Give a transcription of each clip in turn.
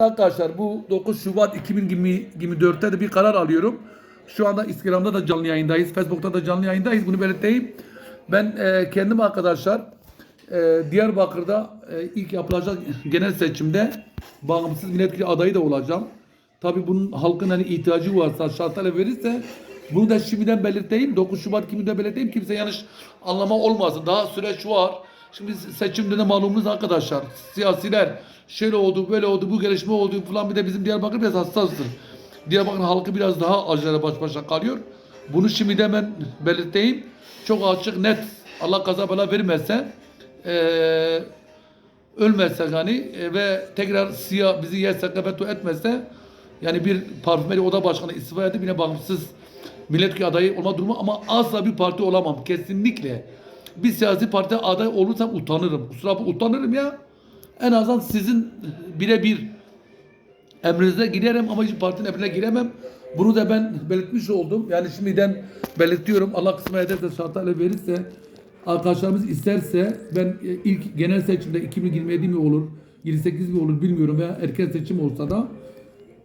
Arkadaşlar bu 9 Şubat 2024'te de bir karar alıyorum. Şu anda Instagram'da da canlı yayındayız. Facebook'ta da canlı yayındayız. Bunu belirteyim. Ben e, kendim arkadaşlar e, Diyarbakır'da e, ilk yapılacak genel seçimde bağımsız milletvekili adayı da olacağım. Tabii bunun halkın hani ihtiyacı varsa şartlarla verirse bunu da şimdiden belirteyim. 9 Şubat kimi de belirteyim. Kimse yanlış anlama olmasın. Daha süreç var. Şimdi seçimde de malumunuz arkadaşlar. Siyasiler şöyle oldu, böyle oldu, bu gelişme oldu falan bir de bizim Diyarbakır biraz hassastır. Diyarbakır halkı biraz daha acılara baş başa kalıyor. Bunu şimdi de ben belirteyim. Çok açık, net. Allah kaza bela vermezse eee ölmezsek hani e, ve tekrar siyah bizi yerse veto etmezse yani bir parfümeri oda başkanı istifa edip yine bağımsız milletvekili adayı olma durumu ama asla bir parti olamam kesinlikle. Bir siyasi parti aday olursam utanırım. Kusura bakma utanırım ya. En azından sizin birebir emrinize girerim ama hiç partinin emrine giremem. Bunu da ben belirtmiş oldum. Yani şimdiden belirtiyorum. Allah kısmet ederse şartlarla verirse arkadaşlarımız isterse ben e, ilk genel seçimde 2027 mi olur 28 mi olur bilmiyorum veya erken seçim olsa da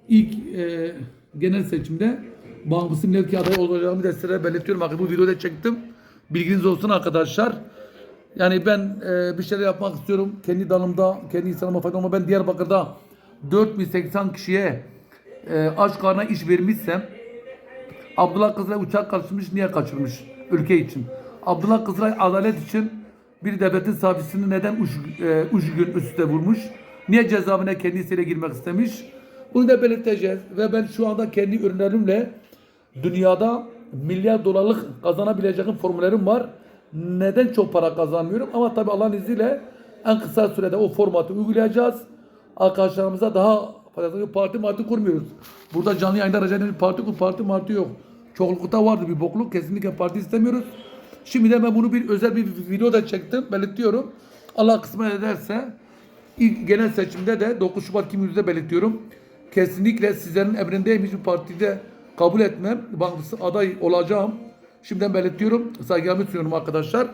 ilk e, genel seçimde bağımsız milletvekili adayı olacağımı da size belirtiyorum. Bakın bu videoda çektim. Bilginiz olsun arkadaşlar. Yani ben e, bir şeyler yapmak istiyorum. Kendi dalımda, kendi insanıma fayda ama ben Diyarbakır'da 4080 kişiye e, aç karnına iş vermişsem Abdullah Kızılay uçak kaçırmış, niye kaçırmış? Ülke için. Abdullah Kızılay adalet için bir devletin savcısını neden üç, e, gün üstte vurmuş? Niye cezaevine kendisiyle girmek istemiş? Bunu da belirteceğiz. Ve ben şu anda kendi ürünlerimle dünyada milyar dolarlık kazanabileceğim formüllerim var. Neden çok para kazanmıyorum? Ama tabii Allah'ın izniyle en kısa sürede o formatı uygulayacağız. Arkadaşlarımıza daha parti marti kurmuyoruz. Burada canlı yayında rica ediyorum parti kur, parti marti yok. Çoklukta vardı bir bokluk. Kesinlikle parti istemiyoruz. Şimdi de ben bunu bir özel bir video da çektim. Belirtiyorum. Allah kısmet ederse ilk genel seçimde de 9 Şubat 2020'de belirtiyorum. Kesinlikle sizlerin emrindeyim. Hiçbir partide kabul etmem. Bağımsız aday olacağım. Şimdiden belirtiyorum. Saygımı sunuyorum arkadaşlar.